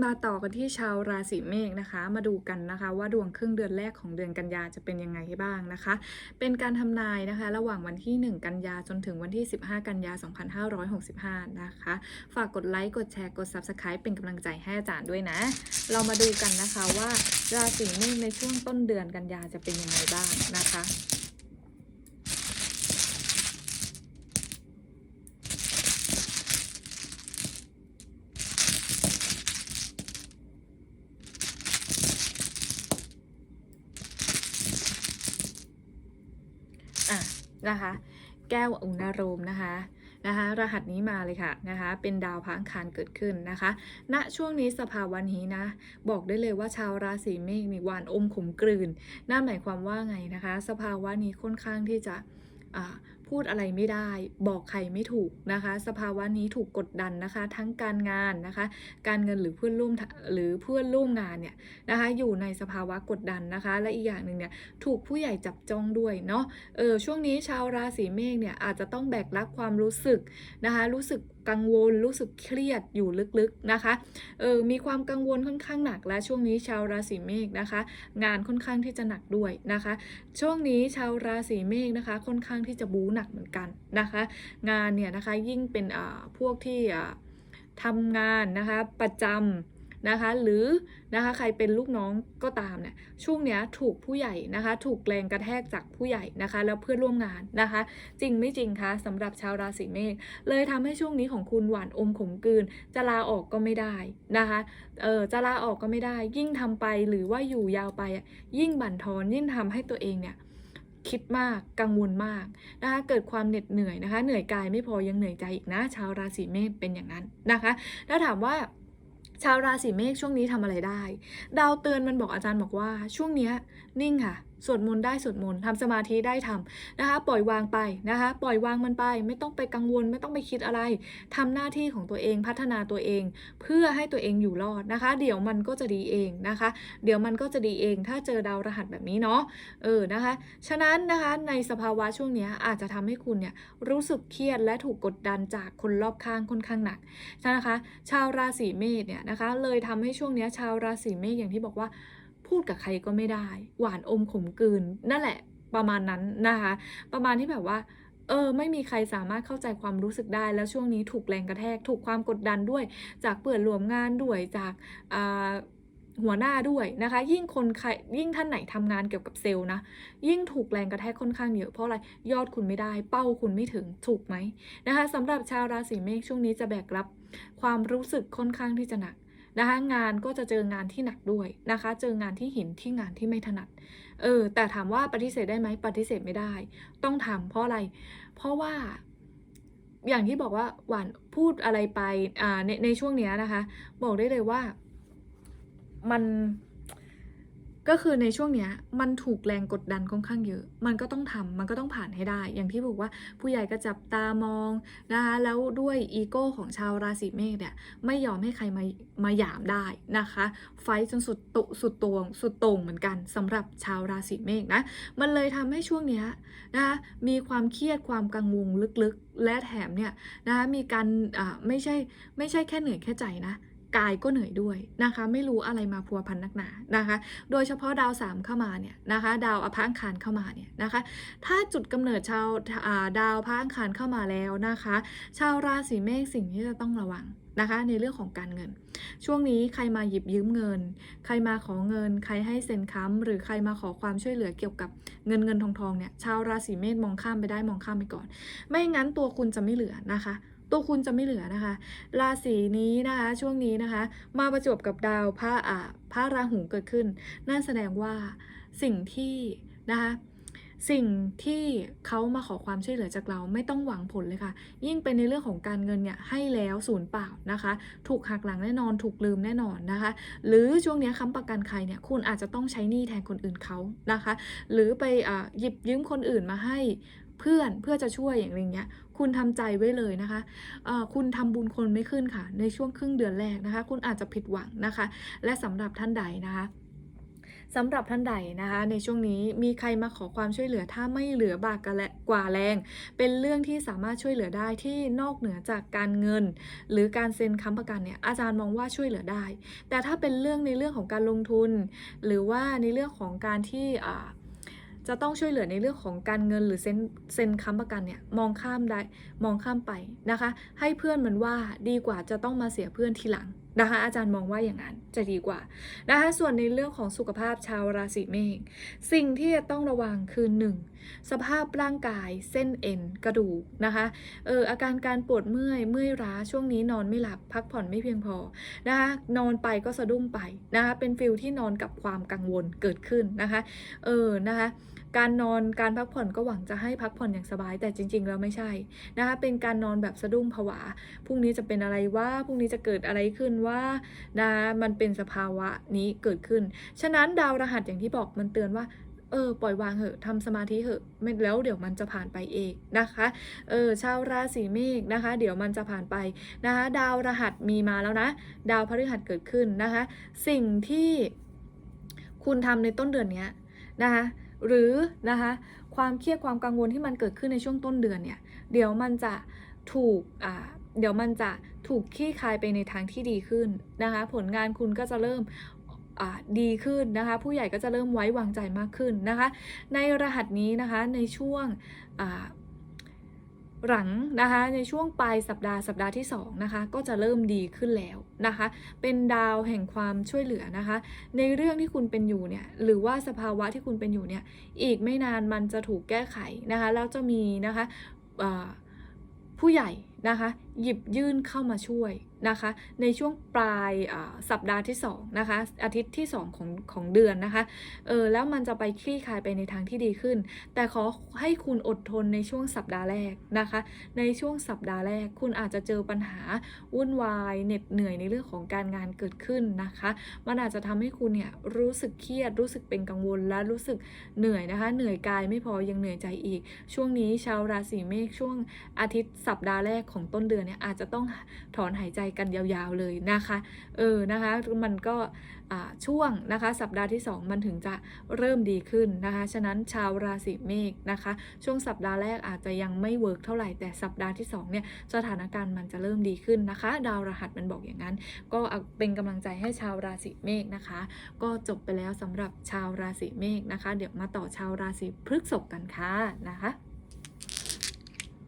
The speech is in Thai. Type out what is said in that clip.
มาต่อกันที่ชาวราศีเมษนะคะ มาดูกันนะคะ ว่าดวงครึ่งเดือนแรกของเดือนกันยาจะเป็นยังไงบ้างนะคะ เป็นการทำนายนะคะ ระหว่างวันที่ 1 กันยาจนถึงวันที่ 15 กันยา 2565 นะคะ ฝากกดไลค์กดแชร์กด Subscribe เป็นกำลังใจให้อาจารย์ด้วยนะ เรามาดูกันนะคะว่าราศีเมษในช่วงต้นเดือนกันยาจะเป็นยังไงบ้างนะคะ อะนะคะ แก้วอุณารมนะคะนะคะรหัสนี้มาเลยค่ะนะคะ เป็นดาวพระอังคารเกิดขึ้นนะคะ ณช่วงนี้สภาวะนี้นะ บอกได้เลยว่าชาวราศีเมษมีวานอมขมกลืนนั่นหมายความว่าไงนะคะ สภาวะนี้ค่อนข้างที่จะ พูดอะไรไม่ได้ บอกใครไม่ถูกนะคะ สภาวะนี้ถูกกดดันนะคะ ทั้งการงานนะคะ การเงินหรือเพื่อนร่วมหรือเพื่อนร่วมงานเนี่ยนะคะ อยู่ในสภาวะกดดันนะคะ และอีกอย่างหนึ่งเนี่ยถูกผู้ใหญ่จับจ้องด้วยเนาะเออช่วงนี้ชาวราศีเมษเนี่ยอาจจะต้องแบกรับความรู้สึกนะคะ รู้สึกกังวลรู้สึกเครียดอยู่ลึกๆนะคะ เออ มีความกังวลค่อนข้างหนักและช่วงนี้ชาวราศีเมษนะคะ งานค่อนข้างที่จะหนักด้วยนะคะ ช่วงนี้ชาวราศีเมษนะคะ ค่อนข้างที่จะบู๊หนักเหมือนกันนะคะ งานเนี่ยนะคะยิ่งเป็นพวกที่ทำงานนะคะประจำนะคะหรือนะคะใครเป็นลูกน้องก็ตามเนี่ยช่วงเนี้ยถูกผู้ใหญ่นะคะถูกแรงกระแทกจากผู้ใหญ่นะคะ แล้วเพื่อนร่วมงานนะคะ จริงไม่จริงคะสำหรับชาวราศีเมษเลยทำให้ช่วงนี้ของคุณหวานอมขมกลืน จะลาออกก็ไม่ได้นะคะเออจะลาออกก็ไม่ได้ ยิ่งทำไปหรือว่าอยู่ยาวไปยิ่งบั่นทอนยิ่งทำให้ตัวเองเนี่ย คิดมากกังวลมากนะคะเกิดความเหน็ดเหนื่อยนะคะ เหนื่อยกายไม่พอยังเหนื่อยใจอีกนะ ชาวราศีเมษเป็นอย่างนั้นนะคะถ้าถามว่าชาวราศีเมษช่วงนี้ทำอะไรได้ ดาวเตือนมันบอกอาจารย์บอกว่าช่วงเนี้ยนิ่งค่ะ สวดมนต์ได้สวดมนต์ทำสมาธิได้ทำนะคะ ปล่อยวางไปนะคะ ปล่อยวางมันไป ไม่ต้องไปกังวล ไม่ต้องไปคิดอะไรทำหน้าที่ของตัวเองพัฒนาตัวเอง เพื่อให้ตัวเองอยู่รอดนะคะ เดี๋ยวมันก็จะดีเองนะคะ เดี๋ยวมันก็จะดีเอง ถ้าเจอดาวรหัสแบบนี้เนาะเออนะคะ ฉะนั้นนะคะในสภาวะช่วงนี้อาจจะทำให้คุณเนี่ยรู้สึกเครียดและถูกกดดันจากคนรอบข้างค่อนข้างหนักนะคะ ชาวราศีเมษเนี่ยนะคะ เลยทำให้ช่วงนี้ชาวราศีเมษอย่างที่บอกว่า พูดกับใครก็ไม่ได้ หวานอมขมกลืน นั่นแหละประมาณนั้นนะคะ ประมาณที่แบบว่า เออ ไม่มีใครสามารถเข้าใจความรู้สึกได้ แล้วช่วงนี้ถูกแรงกระแทก ถูกความกดดันด้วย จากเปิดรวมงานด้วย จากหัวหน้าด้วยนะคะ ยิ่งคนใครยิ่งท่านไหนทำงานเกี่ยวกับเซลล์นะ ยิ่งถูกแรงกระแทกค่อนข้างเยอะเพราะอะไร ยอดคุณไม่ได้ เป้าคุณไม่ถึง ถูกไหมนะคะสำหรับชาวราศีเมษช่วงนี้จะแบกรับ ความรู้สึกค่อนข้างที่จะหนัก นะคะงานก็จะเจองานที่หนักด้วยนะคะ เจองานที่หินที่งานที่ไม่ถนัดเออแต่ถามว่าปฏิเสธได้ไหมปฏิเสธไม่ได้ ต้องทำเพราะอะไร เพราะว่าอย่างที่บอกว่าหวานพูดอะไรไปอ่าในในช่วงเนี้ยนะคะ บอกได้เลยว่ามัน ก็คือในช่วงเนี้ยมันถูกแรงกดดันค่อนข้างเยอะ มันก็ต้องทำมันก็ต้องผ่านให้ได้ อย่างที่บอกว่าผู้ใหญ่ก็จับตามองนะคะแล้วด้วยอีโก้ของชาวราศีเมษเนี่ยไม่ยอมให้ใครมามาหยามได้นะคะ ไฟท์จนสุดโตสุดตวงสุดต่งเหมือนกันสำหรับชาวราศีเมษนะมันเลยทำให้ช่วงเนี้ยนะคะมีความเครียดความกังวลลึกๆ และแถมเนี่ยนะคะมีการอ่าไม่ใช่ไม่ใช่แค่เหนื่อยแค่ใจนะ กายก็เหนื่อยด้วยนะคะ ไม่รู้อะไรมาพัวพันนักหนานะคะ โดยเฉพาะดาวสามเข้ามาเนี่ยนะคะ ดาวอภังคารเข้ามาเนี่ยนะคะ ถ้าจุดกำเนิดชาวาดาวพระอังคารเข้ามาแล้วนะคะ ชาวราศีเมษสิ่งที่จะต้องระวังนะคะในเรื่องของการเงิน ช่วงนี้ใครมาหยิบยืมเงิน ใครมาขอเงิน ใครให้เซ็นค้ำหรือใครมาขอความช่วยเหลือเกี่ยวกับเงินเงินทองทองเนี่ยชาวราศีเมษมองข้ามไปได้มองข้ามไปก่อน ไม่งั้นตัวคุณจะไม่เหลือนะคะ ตัวคุณจะไม่เหลือนะคะ ราศีนี้นะคะช่วงนี้นะคะ มาประจบกับดาวพระอ่าพระราหูเกิดขึ้น นั่นแสดงว่าสิ่งที่นะคะสิ่งที่เขามาขอความช่วยเหลือจากเราไม่ต้องหวังผลเลยค่ะ ยิ่งเป็นในเรื่องของการเงินเนี่ยให้แล้วศูนย์เปล่านะคะ ถูกหักหลังแน่นอนถูกลืมแน่นอนนะคะ หรือช่วงนี้ค้ำประกันใครเนี่ยคุณอาจจะต้องใช้หนี้แทนคนอื่นเขานะคะ หรือไปอ่าหยิบยืมคนอื่นมาให้เพื่อนเพื่อจะช่วยอย่างเงี้ยคุณทำใจไว้เลยนะคะ คุณทำบุญคนไม่ขึ้นค่ะ ในช่วงครึ่งเดือนแรกนะคะ คุณอาจจะผิดหวังนะคะ และสำหรับท่านใดนะคะสำหรับท่านใดนะคะ ในช่วงนี้มีใครมาขอความช่วยเหลือถ้าไม่เหลือบากกะและกว่าแรง เป็นเรื่องที่สามารถช่วยเหลือได้ที่นอกเหนือจากการเงิน หรือการเซ็นค้ำประกันเนี่ยอาจารย์มองว่าช่วยเหลือได้ แต่ถ้าเป็นเรื่องในเรื่องของการลงทุน หรือว่าในเรื่องของการที่ จะต้องช่วยเหลือในเรื่องของการเงินหรือเซ็นเซ็นค้ำประกันเนี่ยมองข้ามได้มองข้ามไปนะคะ ให้เพื่อนมันว่าดีกว่าจะต้องมาเสียเพื่อนทีหลังนะคะ อาจารย์มองว่าอย่างนั้นจะดีกว่านะคะ ส่วนในเรื่องของสุขภาพชาวราศีเมษสิ่งที่จะต้องระวังคือ 1. สภาพร่างกายเส้นเอ็นกระดูกนะคะเอออาการการปวดเมื่อยเมื่อยล้าช่วงนี้นอนไม่หลับพักผ่อนไม่เพียงพอนะคะนอนไปก็สะดุ้งไปนะคะเป็นฟิลที่นอนกับความกังวลเกิดขึ้นนะคะเออนะคะ การนอนการพักผ่อนก็หวังจะให้พักผ่อนอย่างสบาย แต่จริงๆแล้วไม่ใช่นะคะเป็นการนอนแบบสะดุ้งผวาพรุ่งนี้จะเป็นอะไรว่าพรุ่งนี้จะเกิดอะไรขึ้นว่านะมันเป็นสภาวะนี้เกิดขึ้น ฉะนั้นดาวรหัสอย่างที่บอกมันเตือนว่าเออปล่อยวางเหอะทำสมาธิเหอะไม่แล้วเดี๋ยวมันจะผ่านไปเองนะคะเออชาวราศีเมษนะคะ เดี๋ยวมันจะผ่านไปนะคะดาวรหัสมีมาแล้วนะ ดาวพฤหัสเกิดขึ้นนะคะ สิ่งที่คุณทำในต้นเดือนนี้นะคะ หรือนะคะความเครียดความกังวลที่มันเกิดขึ้นในช่วงต้นเดือนเนี่ยเดี๋ยวมันจะถูกอ่าเดี๋ยวมันจะถูกคลี่คลายไปในทางที่ดีขึ้นนะคะผลงานคุณก็จะเริ่มอ่าดีขึ้นนะคะ ผู้ใหญ่ก็จะเริ่มไว้วางใจมากขึ้นนะคะ ในรหัสนี้นะคะในช่วงอ่า หลังนะคะในช่วงปลายสัปดาห์สัปดาห์ที่2นะคะก็จะเริ่มดีขึ้นแล้วนะคะ เป็นดาวแห่งความช่วยเหลือนะคะ ในเรื่องที่คุณเป็นอยู่เนี่ยหรือว่าสภาวะที่คุณเป็นอยู่เนี่ยอีกไม่นานมันจะถูกแก้ไขนะคะ แล้วจะมีนะคะผู้ใหญ่ นะคะหยิบยื่นเข้ามาช่วยนะคะในช่วงปลายสัปดาห์ที่2นะคะอาทิตย์ที่ 2 ของของเดือนนะคะเออแล้วมันจะไปคลี่คลายไปในทางที่ดีขึ้น แต่ขอให้คุณอดทนในช่วงสัปดาห์แรกนะคะ ในช่วงสัปดาห์แรก คุณอาจจะเจอปัญหาวุ่นวายเหน็ดเหนื่อยในเรื่องของการงานเกิดขึ้นนะคะมันอาจจะทำให้คุณเนี่ยรู้สึกเครียดรู้สึกเป็นกังวลและรู้สึกเหนื่อยนะคะ เหนื่อยกายไม่พอยังเหนื่อยใจอีก ช่วงนี้ชาวราศีเมษช่วงอาทิตย์สัปดาห์แรกของต้นเดือนเนี่ยอาจจะต้องถอนหายใจกันยาวๆเลยนะคะ เออนะคะมันก็ช่วงนะคะสัปดาห์ที่ 2 มันถึงจะเริ่มดีขึ้นนะคะ ฉะนั้นชาวราศีเมษนะคะ ช่วงสัปดาห์แรกอาจจะยังไม่เวิร์กเท่าไหร่แต่สัปดาห์ที่2เนี่ยสถานการณ์มันจะเริ่มดีขึ้นนะคะ ดาวรหัสมันบอกอย่างนั้น ก็เป็นกำลังใจให้ชาวราศีเมษนะคะ ก็จบไปแล้วสำหรับชาวราศีเมษนะคะ เดี๋ยวมาต่อชาวราศีพฤษภกันค่ะนะคะ